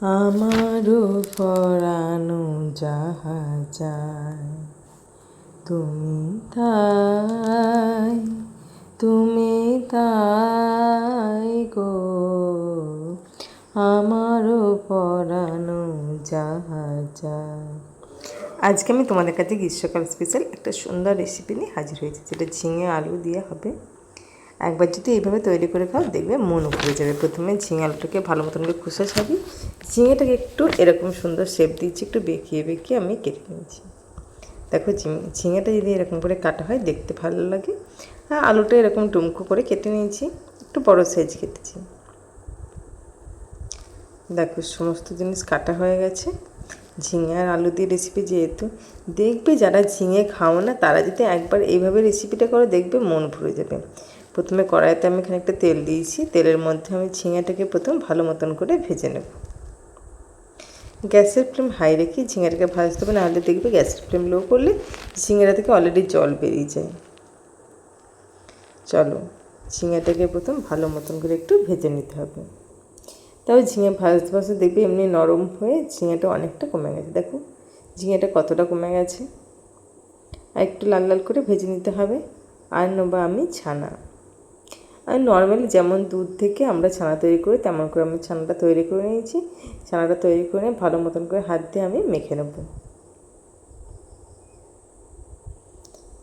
আমারও পরানো যাহা যায় তুমি তাই তুমি তাই গো। আমারও পরানো যাহা যায় আজকে আমি তোমাদের কাছে গ্রীষ্মকাল স্পেশাল একটা সুন্দর রেসিপি নিয়ে হাজির হয়েছি, যেটা ঝিঙে আলু দিয়ে হবে। একবার যদি এইভাবে তৈরি করে খাও, দেখবে মন উপরে যাবে। প্রথমে ঝিঙে আলুটাকে ভালো মতন করে খোসা ছাবি ঝিঙেটাকে একটু এরকম সুন্দর শেপ দিচ্ছি একটু বেঁকিয়ে বেঁকিয়ে আমি কেটে নিয়েছি। দেখো ঝিঙেটা যদি এরকম করে কাটা হয়, দেখতে ভালো লাগে। হ্যাঁ আলুটা এরকম টুমকো করে কেটে নিয়েছি, একটু বড় সাইজ কেটেছি। দেখো সমস্ত জিনিস কাটা হয়ে গেছে। ঝিঙে আর আলু দিয়ে রেসিপি যেহেতু, দেখবে যারা ঝিঙে খাও না তারা যদি একবার এইভাবে রেসিপিটা করে, দেখবে মন ভরে যাবে। প্রথমে কড়াইতে আমি এখানে একটা তেল দিয়েছি। তেলের মধ্যে আমি ঝিঙেটাকে প্রথম ভালো মতন করে ভেজে নেব। গ্যাসের ফ্লেম হাই রেখে ঝিঙেটাকে ভাজতে হবে নাহলে দেখবে গ্যাসের ফ্লেম লো করলে ঝিঙেটা থেকে অলরেডি জল বেরিয়ে যায়। চলো, ঝিঙেটাকে প্রথম ভালো মতন করে একটু ভেজে নিতে হবে। তবে ঝিঙে ভাজতে ভাজতে দেখবে এমনি নরম হয়ে ঝিঙেটা অনেকটা কমে গেছে। দেখো, ঝিঙেটা কতটা কমে গেছে। আর একটু লাল লাল করে ভেজে নিতে হবে। আর নেব আমি ছানা। আমি নর্মালি যেমন দুধ থেকে আমরা ছানা তৈরি করি, তেমন করে আমি ছানাটা তৈরি করে নিয়েছি। ছানাটা তৈরি করে নিয়ে ভালো মতন করে হাত দিয়ে আমি মেখে নেব।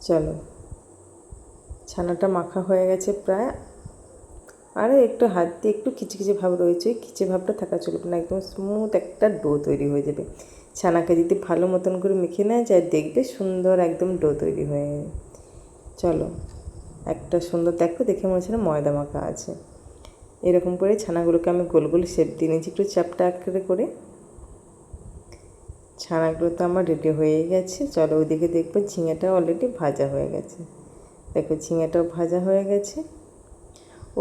চলো। ছানাটা মাখা হয়ে গেছে প্রায়। আরও একটু হাত দিয়ে একটু খিচে ভাব রয়েছে, খিচে ভাবটা থাকা চলবে না, একদম স্মুথ একটা ডো তৈরি হয়ে যাবে। ছানাকে যদি ভালো মতন করে মেখে নেওয়া যায়, দেখবে সুন্দর একদম ডো তৈরি হয়ে চলো। একটা সুন্দর, দেখো দেখে মনে হচ্ছে ময়দা মাখা আছে। এরকম করে ছানাগুলোকে আমি গোল গোল শেপ দিয়ে নিয়েছি, একটু চ্যাপটা আকারে করে। ছানাগুলো তো আমার রেডি হয়ে গেছে। চলো ওইদিকে দেখব, ঝিঙেটা অলরেডি ভাজা হয়ে গেছে। দেখো ঝিঙেটাও ভাজা হয়ে গেছে।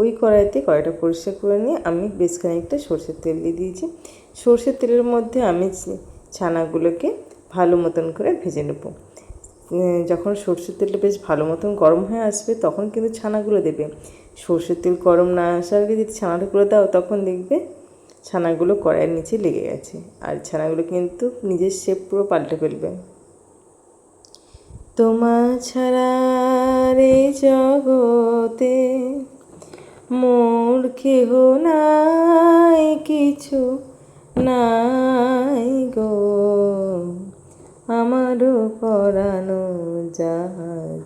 ওই কড়াইতে কড়াইটা পরিষ্কার করে নিয়ে আমি বেশ খানিকটা সর্ষের তেল দিয়ে দিয়েছি। সর্ষের তেলের মধ্যে আমি ছানাগুলোকে ভালো মতন করে ভেজে নেব। যখন সর্ষের তেলটা বেশ ভালো মতন গরম হয়ে আসবে, তখন কিন্তু ছানাগুলো দেবে। সর্ষের তেল গরম না আসার আগে যদি ছানাগুলো দাও, তখন দেখবে ছানাগুলো কড়াইয়ের নিচে লেগে গেছে। আর ছানাগুলো কিন্তু নিজের শেপ পুরো পাল্টে ফেলবে। তোমা ছাড়া রে জগতে মোর কেহ নাই কিছু।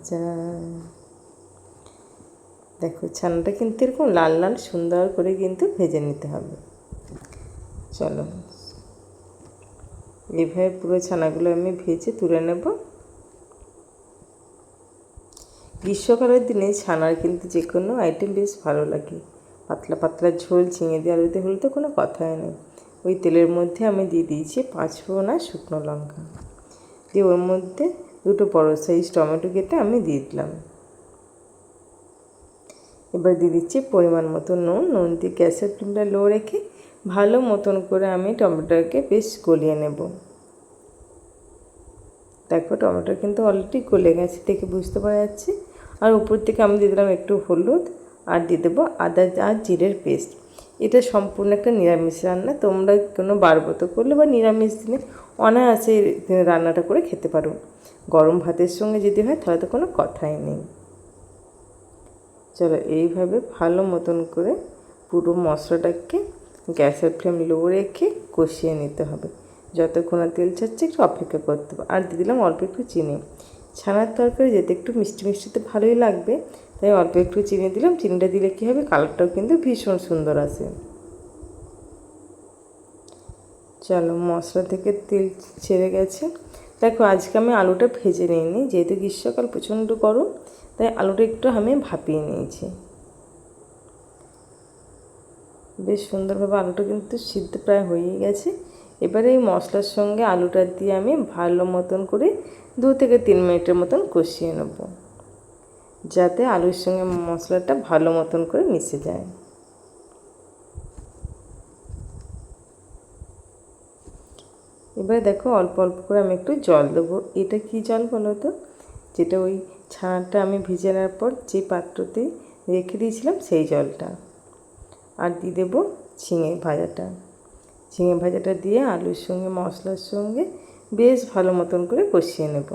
যায় দেখো, ছানাটা কিন্তু এরকম লাল লাল, সুন্দর করে কিন্তু ভেজে নিতে হবে। চলো। এইভাবে পুরো ছানাগুলো আমি ভেজে তুলে নেব। গ্রীষ্মকালের দিনে ছানার কিন্তু যে কোনো আইটেম বেশ ভালো লাগে। পাতলা পাতলা ঝোল ঝিঙে দিয়ে আলুতে হলে তো কোনো কথাই নেই। ওই তেলের মধ্যে আমি দিয়ে দিয়েছি পাঁচ ফোড়না শুকনো লঙ্কা। দিয়ে ওর মধ্যে দুটো বড়ো সাইজ টমেটো কেটে আমি দিয়ে দিলাম। এবার দিয়ে দিচ্ছি পরিমাণ মতো নুন। নুন দিয়ে গ্যাসের ফ্লেমটা লো রেখে ভালো মতন করে আমি টমেটোকে বেশ গলিয়ে নেব। দেখো টমেটো কিন্তু অলরেডি গলে গেছে দেখে বুঝতে পারা যাচ্ছে। আর উপর থেকে আমি দিয়ে দিলাম একটু হলুদ আর দিয়ে দেবো আদা আর জিরের পেস্ট। এটা সম্পূর্ণ একটা নিরামিষ রান্না। তোমরা কোনো বারবত করলে বা নিরামিষ দিনে অনায়াসে রান্নাটা করে খেতে পারো। গরম ভাতের সঙ্গে যদি হয়, তাহলে তো কোনো কথাই নেই। চলো এইভাবে ভালো মতন করে পুরো মশলাটাকে গ্যাসের ফ্লেম লো রেখে কষিয়ে নিতে হবে। যতক্ষণ তেল ছাড়ছে, একটু অপেক্ষা করতে হবে। আর দিয়ে দিলাম অল্প একটু চিনি। ছানার তরকারি যেতে একটু মিষ্টি মিষ্টিতে ভালোই লাগবে। তাই অল্প একটু চিনি দিলাম। চিনিটা দিলে কী হবে? কালারটাও কিন্তু ভীষণ সুন্দর আসে। চলো মশলা থেকে তেল ছেড়ে গেছে। দেখো, আজকে আমি আলুটা ভেজে নিইনি, যেহেতু গ্রীষ্মকাল প্রচণ্ড গরম, তাই আলুটা একটু আমি ভাপিয়ে নিয়েছি। বেশ সুন্দরভাবে আলুটা কিন্তু সিদ্ধ প্রায় হয়েই গেছে। এবারে এই মশলার সঙ্গে আলুটা দিয়ে আমি ভালো মতন করে দু থেকে তিন মিনিটের মতন কষিয়ে নেব, যাতে আলুর সঙ্গে মশলাটা ভালো মতন করে মিশে যায়। এবারে দেখো অল্প অল্প করে আমি একটু জল দেবো। এটা কি জল বলো তো? যেটা ওই ছানাটা আমি ভিজে নেওয়ার পর যে পাত্রতে রেখে দিয়েছিলাম সেই জলটা। আর দিয়ে দেবো ঝিঙে ভাজাটা। ঝিঙে ভাজাটা দিয়ে আলুর সঙ্গে, মশলার সঙ্গে বেশ ভালো মতন করে কষিয়ে নেব।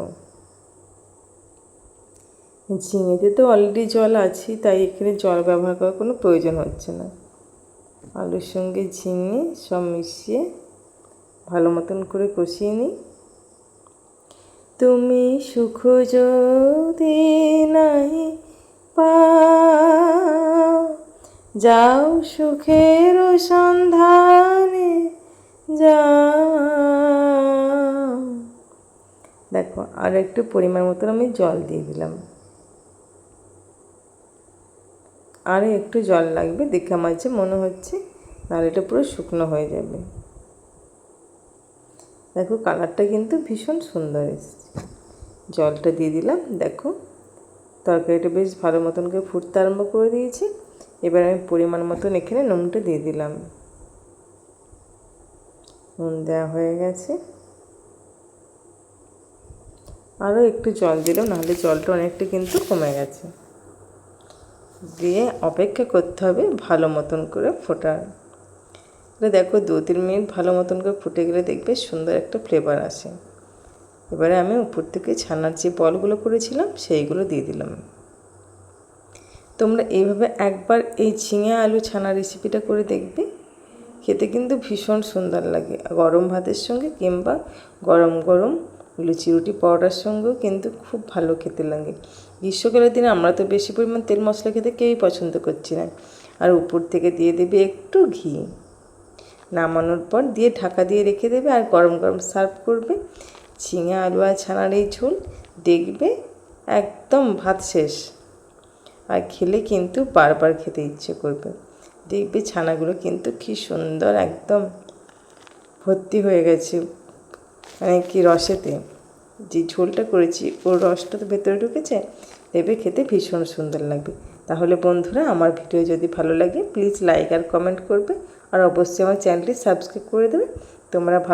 ঝিঙেতে তো অলরেডি জল আছে, তাই এখানে জল ব্যবহার করার কোনো প্রয়োজন হচ্ছে না। আলুর সঙ্গে ঝিঙে সব মিশিয়ে ভালো মতন করে কষিয়ে নিই। তুমি সুখ যদি নাই যাও সুখের সন্ধানে যাও। দেখো, আর একটু পরিমাণ মতন আমি জল দিয়ে দিলাম। আরে একটু জল লাগবে, দেখে আমার যে মনে হচ্ছে, নাহলে এটা পুরো শুকনো হয়ে যাবে। দেখো কালারটা কিন্তু ভীষণ সুন্দর এসছে। জলটা দিয়ে দিলাম, দেখো। তরকারিটা বেশ ভালো মতন করে ফুটতে আরম্ভ করে দিয়েছি। এবার আমি পরিমাণ মতন এখানে নুনটা দিয়ে দিলাম। নুন দেওয়া হয়ে গেছে। আরও একটু জল দিলাম, নাহলে জলটা অনেকটা কিন্তু কমে গেছে। দিয়ে অপেক্ষা করতে হবে ভালো মতন করে ফোটার। এটা দেখো দু তিন মিনিট ভালো মতন করে ফুটে গেলে দেখবে সুন্দর একটা ফ্লেভার আসে। এবারে আমি উপর থেকে ছানার যে বলগুলো করেছিলাম সেইগুলো দিয়ে দিলাম। তোমরা এইভাবে একবার এই ঝিঙে আলু ছানা রেসিপিটা করে দেখবে। খেতে কিন্তু ভীষণ সুন্দর লাগে। গরম ভাতের সঙ্গে কিংবা গরম গরম লুচি রুটি পরোটার সঙ্গেও কিন্তু খুব ভালো খেতে লাগে। গ্রীষ্মকালের দিনে আমরা তো বেশি পরিমাণ তেল মশলা খেতে কেউই পছন্দ করছি না। আর উপর থেকে দিয়ে দেবে একটু ঘি। নামানোর পর দিয়ে ঢাকা দিয়ে রেখে দেবে আর গরম গরম সার্ভ করবে। ঝিঙে, আলু আর ছানার এই ঝোল দেখবে একদম ভাত শেষ। আর খেলে কিন্তু বারবার খেতে ইচ্ছে করবে। দেখবে ছানাগুলো কিন্তু কি সুন্দর একদম ভর্তি হয়ে গেছে মানে কি রসেতে। যে ঝোলটা করেছি, ওর রসটা তো ভেতরে ঢুকেছে দেবে খেতে ভীষণ সুন্দর লাগবে। তাহলে বন্ধুরা, আমার ভিডিও যদি ভালো লাগে প্লিজ লাইক আর কমেন্ট করবে। আর অবশ্যই আমার চ্যানেলটি সাবস্ক্রাইব করে দেবে। তোমরা ভালো